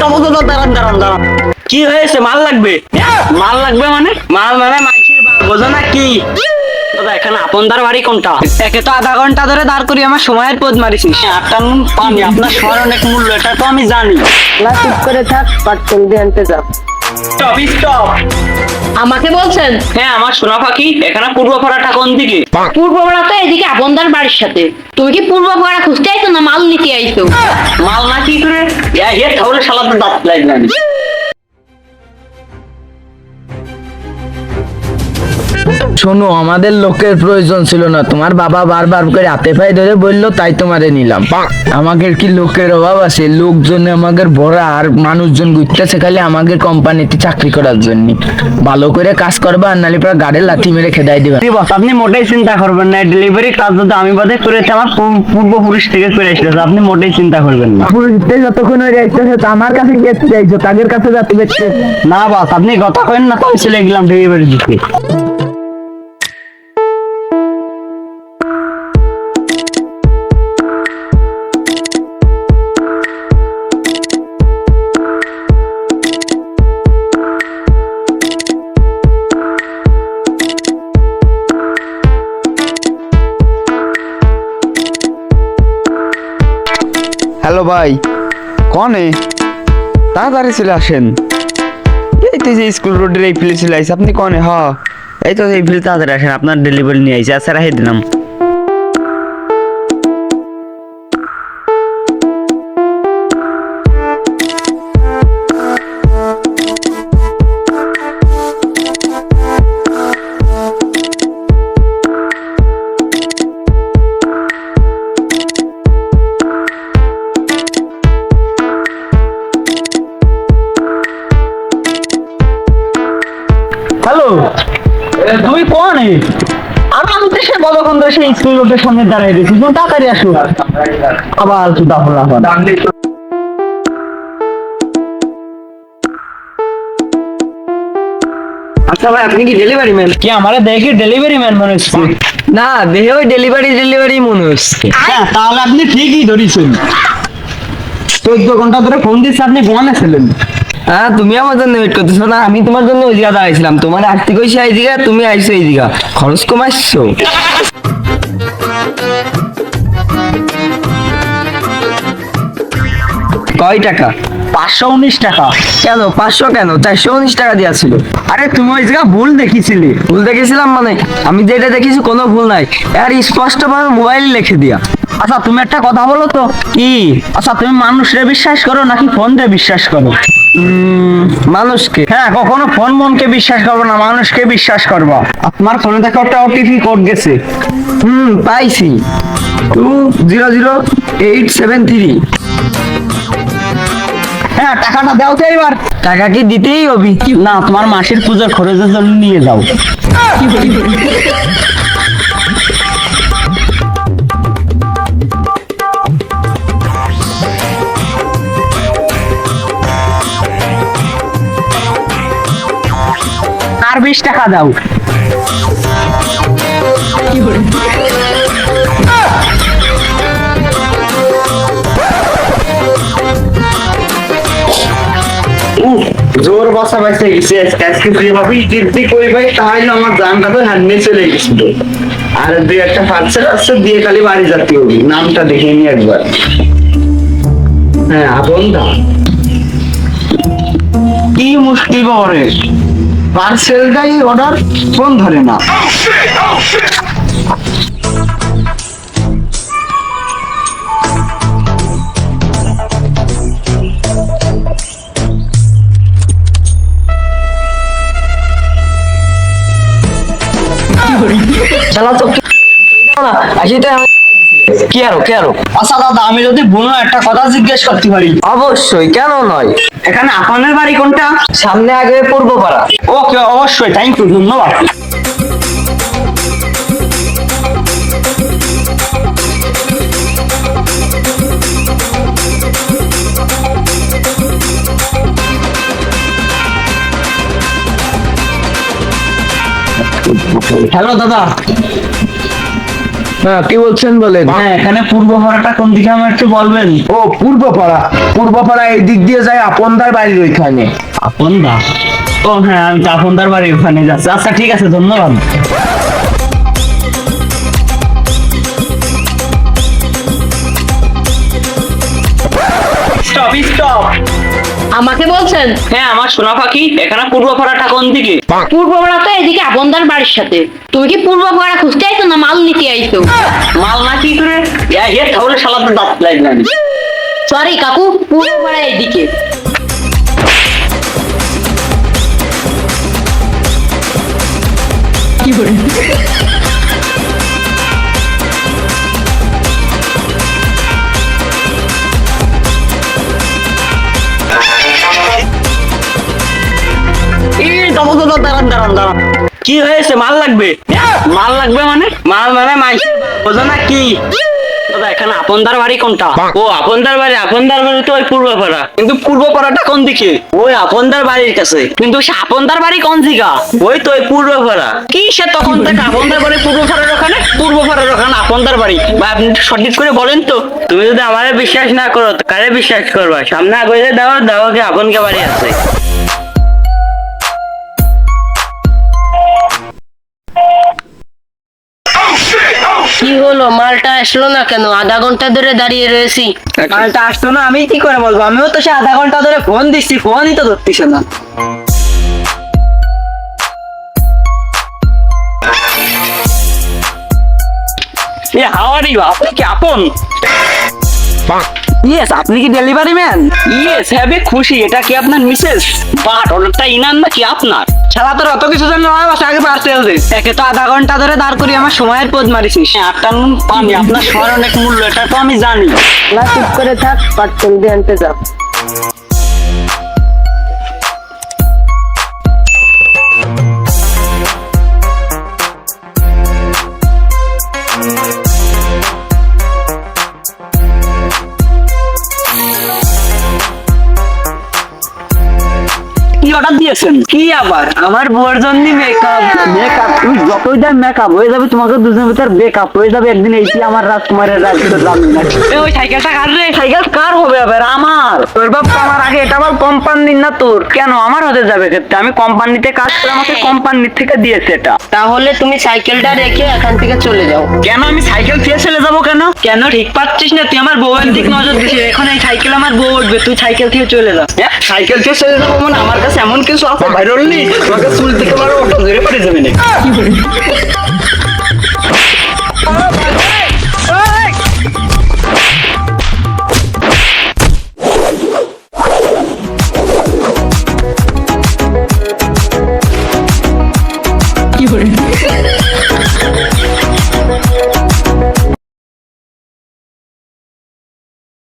দাঁড়ান দাঁড়ান দাঁড়ান কি হয়েছে? মাল লাগবে? মাল লাগবে মানে? মাল মানে মাইসির বোঝো না কি? এখানে আপনদার বাড়ি কোনটা? একে তো আধা ঘণ্টা ধরে দাঁড় করি আমার সময়ের মারিছিস পানি আপনার সময় অনেক মূল্য এটা তো আমি জানি। না চুপ করে থাক দিয়ে আনতে যাও। স্টপ স্টপ আমাকে বলছেন? হ্যাঁ আমার সোনা পাখি এখানে পূর্ব পাড়াটা কোন দিকে? পূর্বপাড়া তো এদিকে আপনদার বাড়ির সাথে। তুমি কি পূর্বপাড়া খুঁজতে আইছো না মাল নিতে আইছো? মাল না কি করে? এ তাহলে সালাতে দাঁত লাগবে শোনো আমাদের লোকের প্রয়োজন ছিল না। তোমার বাবা বারবার করে হাতে পায়ে ধরে বলল তাই তোমারে নিলাম। আমাদের কি লোকের অভাব আছে? লোকজন আমাদের ভরা আর মানুষজন ঘুরতেছে খালি আমাদের কোম্পানিতে চাকরি করার জন্য। ভালো করে কাজ করবা আর নালি পরে গাড়ি লাঠি মেরে খেদাই দিবা। বস আপনি মোটেই চিন্তা করবেন না। ডেলিভারি কাজ যদি আমি বাদে করেছি আমার পূর্বপুরুষ থেকে করে এসেছে। আপনি মোটেই চিন্তা করবেন না। পুরুষদের যতক্ষণ ওই যাইতেছে আমার কাছে গেতে যাইছো তাদের কাছে যাতে না বাস আপনি কথা কেন না তো চলে গেলাম ডেলিভারি দিতে। ভাই, কনে? তাড়াতাড়ি চলে আসেন। এই তো যে স্কুল রোডের এই ফিলে চলে আসছে আপনি কনে? হ। এই তো এই ফিলে তাড়াতাড়ি আসেন, আপনার ডেলিভারি নিয়ে আইসি আচ্ছা রাখে দিলাম। হ্যালো? তুমি কোন আমি আমি তো সে কতক্ষণ ধরে সেই স্কুল রোডের সামনে দাঁড়াই রয়েছি। তুমি তাড়াতাড়ি আসো। আবার সুদা হলো আবার আচ্ছা ভাই আপনি কি ডেলিভারি ম্যান কি আমারে দেখি ডেলিভারি ম্যান মনে হচ্ছে? না দেহে ওই ডেলিভারি ডেলিভারি মনে হচ্ছে। হ্যাঁ তাহলে আপনি ঠিকই ধরেছেন। চোদ্দ ঘণ্টা ধরে ফোন দিচ্ছে আপনি ঘুমানে ছিলেন? হ্যাঁ তুমি আমার জন্য ওয়েট করতেছো না, আমি তোমার জন্য ওই জায়গা দাঁড়াইছিলাম। তোমার আর্থিক হয়েছে এই জায়গা তুমি আইছো এই জায়গা খরচ কমাইছো? কয় টাকা? পাঁচশো উনিশ টাকা। কেন? পাঁচশো কেন? চারশো উনিশ টাকা দেওয়া ছিল আরে তুমি ওই জায়গা ভুল দেখিছিলে। ভুল দেখেছিলাম মানে? আমি যেটা দেখেছি কোনো ভুল নাই। আর স্পষ্ট ভাবে মোবাইল লিখে দিয়া। আচ্ছা তুমি একটা কথা বলো তো। কি? আচ্ছা তুমি মানুষরে বিশ্বাস করো নাকি ফোন রে বিশ্বাস করো? মানুষকে। হ্যাঁ কখনো ফোন মনকে বিশ্বাস করব না মানুষকে বিশ্বাস করব। আপনার ফোনে দেখো একটা ওটিপি কোড গেছে। হুম পাইছি। Two zero zero eight seven three. হ্যাঁ টাকাটা দাও তো এবার। টাকা কি দিতেই হবি? না তোমার মাসির পুজোর খরচের জন্য নিয়ে যাও। আর বিশ টাকা দাও। জোর বসা বাইসে গেছে, আজকে ফ্রি ভাবি দিদি কই ভাই তাহলে আমার জানটা তো হ্যান্ডে চলে গেছিল আর দুই একটা পার্সেল আছে, দিয়ে খালি বাড়ি যেতে হবে। নামটা দেখে নি একবার। হ্যাঁ আপন দা। কি মুশকিল করে পার্সেলটাই অর্ডার ফোন ধরে না। শালা তো কি- না, আসি কি আরও কি আরও? আচ্ছা দাদা আমি যদি বুনো একটা কথা জিজ্ঞেস করতে পারি। অবশ্যই কেন নয়? এখানে আপনার বাড়ি কোনটা? সামনে আগে পূর্ব পাড়া। ওকে অবশ্যই থ্যাংক ইউ ধন্যবাদ। হ্যালো দাদা। হ্যাঁ কি বলছেন বলেন? হ্যাঁ এখানে পূর্ব ভাড়াটা কোন দিকে আমার একটু বলবেন? ও পূর্বপাড়া পূর্বপাড়া এই দিক দিয়ে যায় আপনদার বাড়ির ওইখানে। আপন দা ও হ্যাঁ আমি আপনদার বাড়ি ওখানে যাচ্ছি। আচ্ছা ঠিক আছে ধন্যবাদ। স্টপ স্টপ আমাকে বলছেন? হ্যাঁ আমার সোনা পাখি এখানে পূর্ব ভাড়াটা কোন দিকে? পূর্ব পাড়া তো এদিকে আপনদার বাড়ির সাথে। তুমি কি পূর্ব পাড়া খুঁজতে আইছো না মাল নিতে আইছো? মাল না কি করে? এ তাহলে সালাতে দাঁত লাগবে সরি কাকু পূর্ব পাড়া এদিকে। এই দাঁড়ান দাঁড়ান দাঁড়ান দাঁড়ান দাঁড়ান। কি হয়েছে? মাল লাগবে? মাল লাগবে মানে? মাল মানে মাই বোঝো না কি? এখানে আপনদার বাড়ি কোনটা? ও আপনদার বাড়ি আপনদার বাড়ি তো ওই পূর্বপাড়া কিন্তু পূর্বপাড়াটা কোন দিকে? ওই আপনদার বাড়ির কাছে। কিন্তু সে আপনদার বাড়ি কোন দিকা? ওই তো ওই পূর্বপাড়া কি সে তখন থেকে আপনদার বাড়ি পূর্বপাড়ার ওখানে? পূর্বপাড়ার ওখানে আপনদার বাড়ি। বা আপনি সঠিক করে বলেন তো। তুমি যদি আমারে বিশ্বাস না করো কারে বিশ্বাস করবা? সামনে আগে দাও দাও কি আপনকে বাড়ি আছে। হলো মালটা আসলো না কেন? আধা ঘণ্টা ধরে দাঁড়িয়ে রয়েছি। মালটা আসতো না আমি কি করে বলব? আমিও তো সে আধা ঘণ্টা ধরে ফোন দিচ্ছি ফোনই তো ধরতিস না। হাওয়ারি বা আপনি কি আপন? ইয়েস আপনি কি ডেলিভারি ম্যান ইয়েস হ্যাভি খুশি। এটা কি আপনার মিসেস বাট অর্ডারটা ইনার নাকি আপনার? ছাড়া তোর অত কিছু জন্য আমার বাসা আগে পার্সেল দে। একে তো আধা ঘণ্টা ধরে দাঁড় করি আমার সময়ের পদ মারিছিস আটটা নুন পানি। আপনার সময়ের অনেক মূল্য এটা তো আমি জানি। না চুপ করে থাক পার্সেল দিয়ে আনতে যাও। কি অর্ডার দিয়েছেন? কি আবার? আমার বউয়ের জন্য মেকআপ মেকআপ তুমি যতই দাম মেকআপ হয়ে যাবে তোমাকে দুজনের ভিতর বেকআপ হয়ে যাবে। একদিন এইটি আমার রাজকুমারের জানি না। ওই সাইকেলটা কার রে? সাইকেল কার হবে আবার? আমার। তোর বাপ আমার আগে এটা আমার কোম্পানির না তোর? কেন? আমার হতে যাবে ক্ষেত্রে। আমি কোম্পানিতে কাজ করে আমাকে কোম্পানির থেকে দিয়েছে এটা। তাহলে তুমি সাইকেলটা রেখে এখান থেকে চলে যাও। কেন? আমি সাইকেল দিয়ে চলে যাব কেন? কেন? ঠিক পাচ্ছিস না? তুই আমার বউয়ের দিক নজর দিছিস এখন এই সাইকেল আমার বউ উঠবে। তুই সাইকেল থেকে চলে যা। সাইকেল থেকে চলে যাব মানে আমার কাছে এমন কিছু আছে ভাইরাল নেই? তোমাকে চুল থেকে মারো ওটা ধরে পড়ে যাবে না